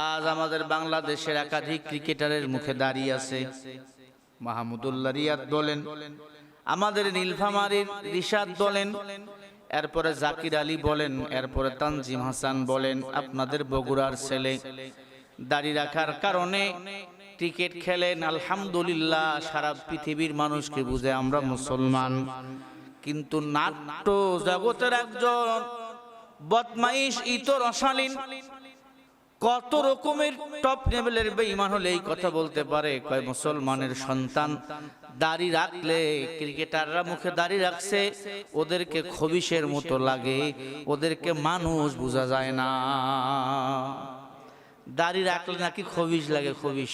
আজ আমাদের বাংলাদেশের একাধিক ক্রিকেটারের মুখে দাঁড়িয়ে আছে। মাহমুদুল্লাহ রিয়াদ বলেন, আমাদের নীলফামারীর রিশাদ বলেন, এরপরে জাকির আলী বলেন, এরপরে তানজিম হাসান বলেন, আপনাদের বগুড়ার ছেলে। দাড়ি রাখার কারণে ক্রিকেট খেলেন, আলহামদুলিল্লাহ, সারা পৃথিবীর মানুষকে বুঝে আমরা মুসলমান। কিন্তু নাট্য জগতের একজন বদমাইশ, ইতর অশালীন কত রকমের টপ লেভেলের বেঈমান হলে এই কথা বলতে পারে? কয়, মুসলমানের সন্তান দাড়ি রাখলে, ক্রিকেটাররা মুখে দাড়ি রাখছে, ওদেরকে খবিশের মতো লাগে, ওদেরকে মানুষ বোঝা যায় না। দাড়ি রাখলে নাকি খবিশ লাগে, খবিশ।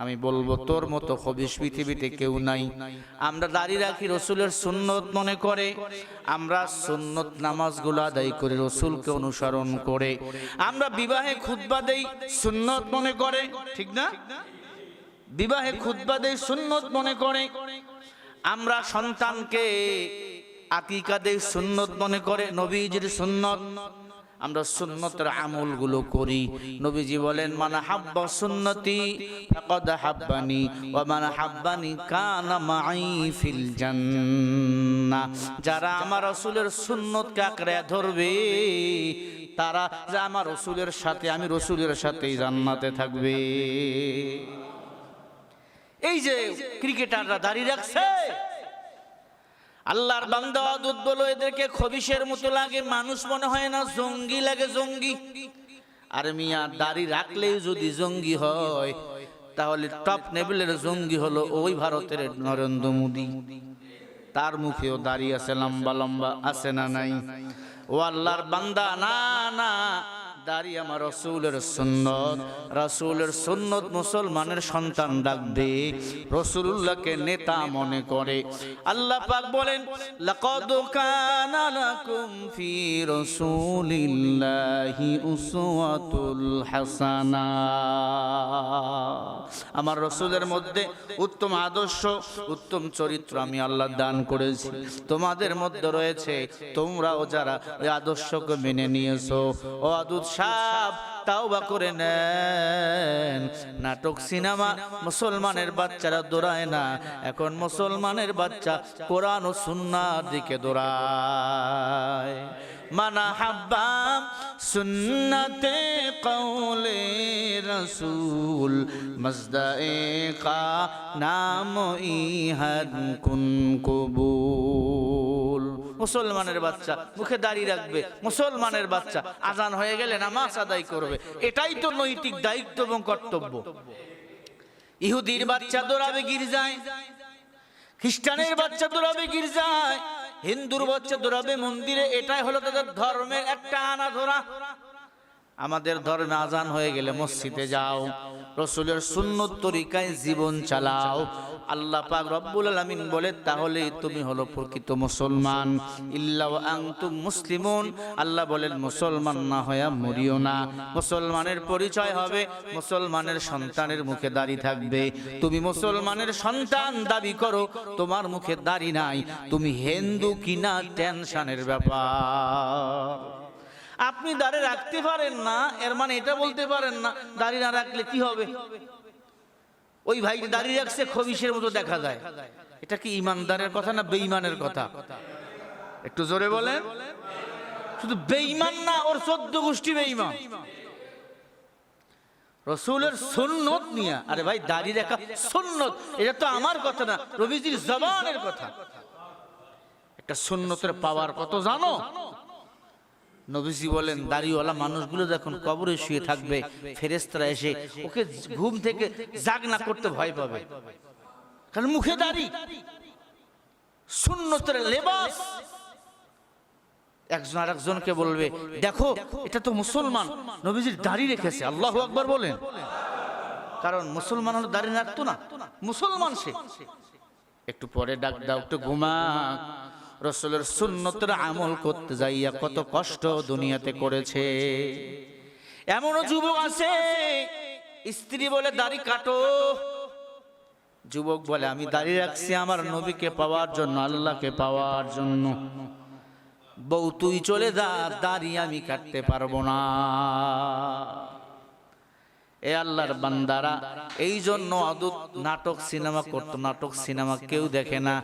আমি বলব, তোর মতো খবিশ পৃথিবীতে কেউ নাই। আমরা দাঁড়িয়ে রাখি রসুলের সুন্নত মনে করে। আমরা সুন্নত নামাজগুলো আদায় করে রসুলকে অনুসরণ করে। আমরা বিবাহে খুতবা দেই, সুন্নত মনে করে। ঠিক না? বিবাহে খুতবা দেই, সুন্নত মনে করে। আমরা সন্তানকে আকিকা দেই সুন্নত মনে করে, নবীজির সুন্নত। আমরা সুন্নতের আমলগুলো করি। নবীজি বলেন, মান হাব্বা সুন্নতি ফাকাদ হাব্বানি, ওয়া মান হাব্বানি কানা মাই ফিল জান্নাহ যারা আমার রাসূলের সুন্নতকে আঁকড়ে ধরবে, তারা যে আমার রসুলের সাথে, আমি রসুলের সাথেই জান্নাতে থাকবে। এই যে ক্রিকেটাররা দাঁড়িয়ে রাখছে আল্লাহর বান্দা আদুত বলো, এদেরকে খবিশের মতো লাগে, মানুষ মনে হয় না জঙ্গি লাগে জঙ্গি। আর মিয়া দাড়ি রাখলেই যদি জঙ্গি হয়, তাহলে টপ লেভেলের জঙ্গি হলো ওই ভারতের নরেন্দ্র মোদী। তার মুখেও দাঁড়িয়ে আছে, লম্বা লম্বা, আছে না নাই? ও আল্লাহর বান্দা, না না। দাঁড়িয়ে আমার রসুলের সুন্নত। রসুলের সুন্নত মুসলমানের সন্তান ডাকবে রসুল্লাহকে নেতা মনে করে। আল্লাহ পাক বলেন হাসানা। আমার রসুলের মধ্যে উত্তম আদর্শ, উত্তম চরিত্র আমি আল্লাহ দান করেছি। তোমাদের মধ্যে রয়েছে, তোমরাও যারা ওই আদর্শকে মেনে নিয়েছো। ও আদুত সাপ তাও বা করে নেন। নাটক, সিনেমা মুসলমানের বাচ্চারা দৌড়ায় না। এখন মুসলমানের বাচ্চা কোরআন ও সুন্নার দিকে দৌড়ায়। মানা হাব্বাম সুন্নতে কৌলে রসুল, মজদায়ে কা নাম ইহাদ কুন কবুল। মুসলমানের বাচ্চা, মুখে দাড়ি রাখবে, মুসলমানের বাচ্চা, আজান হয়ে গেলে নামাজ আদায় করবে। এটাই তো নৈতিক দায়িত্ব এবং কর্তব্য। ইহুদির বাচ্চা দৌড়াবে গির্জায়, খ্রিস্টানের বাচ্চা দৌড়াবে গির্জায়, হিন্দুর বাচ্চা দৌড়াবে মন্দিরে, এটাই হলো তাদের ধর্মের একটা আনা ধরা আমাদের ধর্মে আজান হয়ে গেলে মসজিদে যাও। রসুলের সুন্নত তরিকায় জীবন চালাও। আল্লাহ পাক রব্বুল আলামিন বলে তাহলে তুমি হলো প্রকৃত মুসলমান। ইল্লা ওয়া আনতুম মুসলিমুন। আল্লাহ বলেন, মুসলমান না হয়া মরিও না। মুসলমানের পরিচয় হবে মুসলমানের সন্তানের মুখে দাড়ি থাকবে। তুমি মুসলমানের সন্তান, দাবি করো, তোমার মুখে দাড়ি নাই। তুমি হিন্দু কিনা টেনশনের ব্যাপার। আপনি দাঁড়িয়ে রাখতে পারেন না এর মানে এটা বলতে পারেন না দাঁড়িয়ে না রাখলে কি হবে? ওই ভাই দাঁড়িয়ে রাখছে খবিশের মতো দেখা যায়। এটা কি ইমানদারের কথা না বেঈমানের কথা? একটু জোরে বলেন। শুধু বেঈমান না ওর চোদ্দ গোষ্ঠী বেঈমান। রসুলের সুন্নত নিয়ে আরে ভাই দাড়ি রাখা সুন্নত এটা তো আমার কথা না রবিজির জবানের কথা। একটা সুন্নতের পাওয়ার কত জানো? নবীজি বলেন দাড়িওয়ালা মানুষগুলো যখন কবরে শুয়ে থাকবে ফেরেস্তারা এসে ওকে ঘুম থেকে জাগ না করতে ভয় পাবে। কারণ মুখে দাড়ি সুন্নতের লেবাস। একজন আর একজনকে বলবে দেখো এটা তো মুসলমান। নবীজির দাড়ি রেখেছে আল্লাহ আকবার বলেন। কারণ মুসলমান হলে দাড়ি রাখতো না। মুসলমান সে। একটু পরে ডাক দাও একটু ঘুমা রসুলের সুন্নতের আমল করতে যাইয়া কত কষ্ট দুনিয়াতে করেছে। এমনও যুবক আছে, স্ত্রী বলে, দাড়ি কাটো। যুবক বলে, আমি দাড়ি রাখছি আমার নবীকে পাওয়ার জন্য, আল্লাহকে পাওয়ার জন্য। বউ, তুই চলে যা, দাড়ি আমি কাটতে পারব না। এ আল্লাহর বান্দারা এই জন্য অদূত নাটক সিনেমা করতো, নাটক সিনেমা কেউ দেখে না।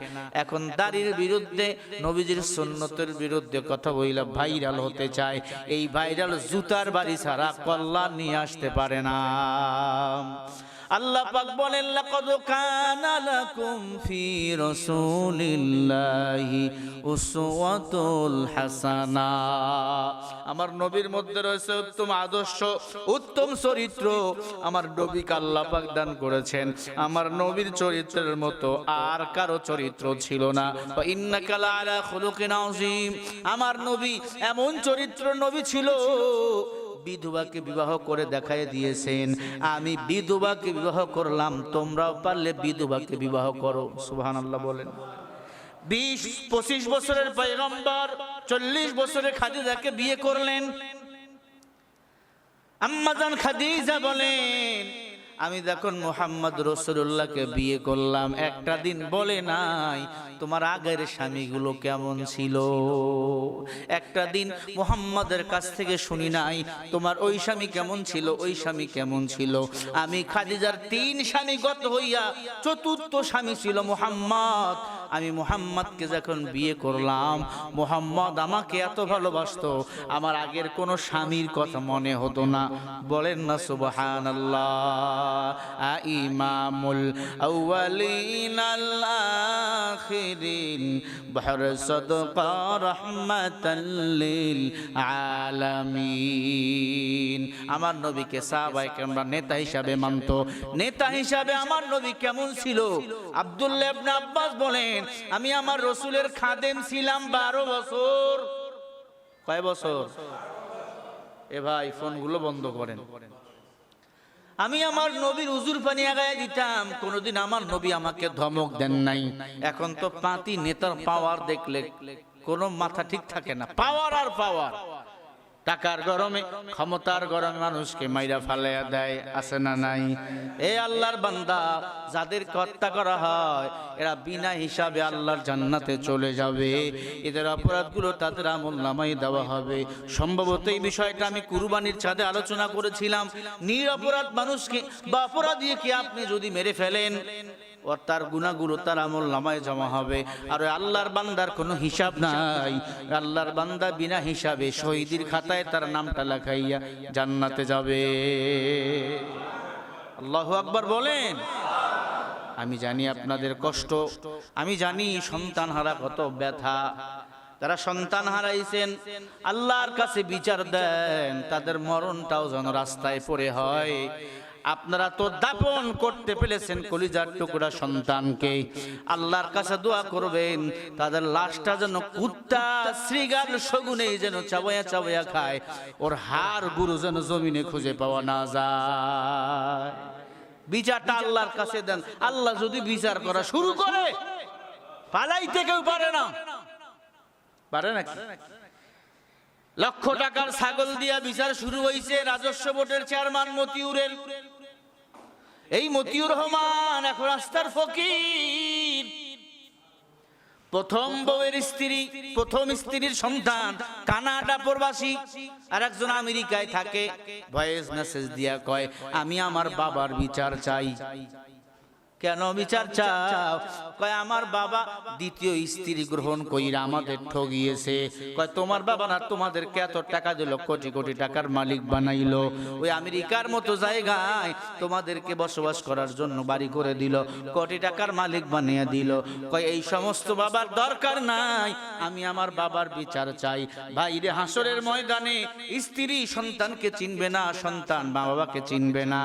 এখন দাড়ির বিরুদ্ধে, নবীজির সুন্নতের বিরুদ্ধে কথা বইলা ভাইরাল হতে চায়। এই ভাইরাল জুতার বাড়ি ছাড়া কল্যাণ নিয়ে আসতে পারে না। আল্লাহ পাক বলেন, লাকাদ কানা লাকুম ফি রাসূলিল্লাহি উসওয়াতুল হাসানা। আমার নবীর মধ্যে রয়েছে উত্তম আদর্শ, উত্তম চরিত্র। আমার নবীকে আল্লাহ পাক দান করেছেন। আমার নবীর চরিত্রের মতো আর কারও চরিত্র ছিল না। ইন্নাকা লাআলা খুলুকিন আযীম। আমার নবী এমন চরিত্র নবী ছিল বিধবাকে বিবাহ করে দেখাই দিয়েছেন। আমি বিধবাকে বিবাহ করলাম, তোমরাও পারলে বিধবাকে বিবাহ করো। সুহান আল্লাহ বলেন। বিশ, পঁচিশ বছরের পয়গম্বর, চল্লিশ বছরের খাদিজাকে বিয়ে করলেন। আম্মাজান খাদিজা বলেন আমি দেখুন মোহাম্মদ রসুল্লাহকে বিয়ে করলাম, একটা দিন বলে নাই, তোমার আগের স্বামীগুলো কেমন ছিল? একটা দিন মোহাম্মদের কাছ থেকে শুনি নাই, তোমার ওই স্বামী কেমন ছিল? ওই স্বামী কেমন ছিল? আমি খাদিজার তিন স্বামী গত হইয়া চতুর্থ স্বামী ছিল মোহাম্মদ। আমি মোহাম্মদকে যখন বিয়ে করলাম, মোহাম্মদ আমাকে এত ভালোবাসত। আমার আগের কোনো স্বামীর কথা মনে হতো না। বলেন না সুবহান আল্লাহ ইমামুল আউয়ালিন সদকা রাহমাতাল লিল আলামিন। আমার নবীকে সাহাবায়ে কেরামরা নেতা হিসাবে মানতো। নেতা হিসাবে আমার নবী কেমন ছিল? আব্দুল্লাহ ইবনে আব্বাস বলেন, আমি আমার রসুলের খাদেম ছিলাম বারো বছর। কয় বছর? এ ভাই, ফোনগুলো বন্ধ করেন। আমি আমার নবীর উজুর পানি আগায় দিতাম। কোনোদিন আমার নবী আমাকে ধমক দেন নাই। এখন তো পাঁতি নেতার পাওয়ার দেখলে কোনো মাথা ঠিক থাকে না। পাওয়ার আর পাওয়ার টাকার গরমে, ক্ষমতার গরমে মানুষকে মাইরা ফালাইয়া দেয়, আছে না নাই? এ আল্লাহর বান্দা, যাদের হত্যা করা হয়, এরা বিনা হিসাবে আল্লাহর জান্নাতে চলে যাবে। এদের অপরাধগুলো তাদের আমল নামাই দেওয়া হবে। সম্ভবত এই বিষয়টা আমি কুরবানির ছাদে আলোচনা করেছিলাম। নিরপরাধ মানুষকে বা অপরাধীকে আপনি যদি মেরে ফেলেন ওর তার গুণাগুলো তার আমল নামায় জমা হবে। আর আল্লাহর বান্দার কোনো হিসাব নাই। আল্লাহর বান্দা বিনা হিসাবে শহীদের খাতায় তার নামটা লেখাইয়া জান্নাতে যাবে। আল্লাহ আকবার বলেন। আমি জানি আপনাদের কষ্ট। আমি জানি সন্তান হারা কত ব্যথা। তারা সন্তান হারাইছেন, আল্লাহর কাছে বিচার দেন, তাদের মরণটাও যেন রাস্তায় পড়ে হয়। আপনারা তো দাপন করতে পেরেছেন কলিজার টুকরা সন্তানকে। আল্লাহর কাছে দোয়া করবেন, তাদের লাশটা যেন কুত্তা শ্রীগাল শগুনে যেন চাবয়া চাবয়া খায়, ওর হার গুরু যেন জমিনে খুঁজে পাওয়া না যায়। বিচারটা আল্লাহর কাছে দেন। আল্লাহ যদি বিচার করা শুরু করে, পালাইতে কেউ পারে না। পারে নাকি? লক্ষ টাকার ছাগল দিয়া বিচার শুরু হয়েছে রাজস্ব বোর্ডের চেয়ারম্যান মতিউরের। এই মতিউর রহমান, এখন রাস্তার ফকির। প্রথম বউয়ের স্ত্রী, প্রথম স্ত্রীর সন্তান, কানাডা প্রবাসী। আর একজন আমেরিকায় থাকে। ভয়েস মেসেজ দিয়া কয়, আমি আমার বাবার বিচার চাই। কেন বিচার চাও? কয়, আমার বাবা দ্বিতীয় স্ত্রী গ্রহণ কইরা আমাদের ঠগিয়েছে। কয়, তোমার বাবা না তোমাদেরকে এত টাকা দিল, কোটি কোটি টাকার মালিক বানাইলো। ওই আমেরিকার মতো জায়গায় তোমাদেরকে বসবাস করার জন্য বাড়ি করে দিল, কোটি টাকার মালিক বানিয়ে দিল। কয়, এই সমস্ত বাবার দরকার নাই, আমি আমার বাবার বিচার চাই। ভাইরে হাসরের ময়দানে স্ত্রী সন্তানকে চিনবে না, সন্তান মা বাবাকে চিনবে না।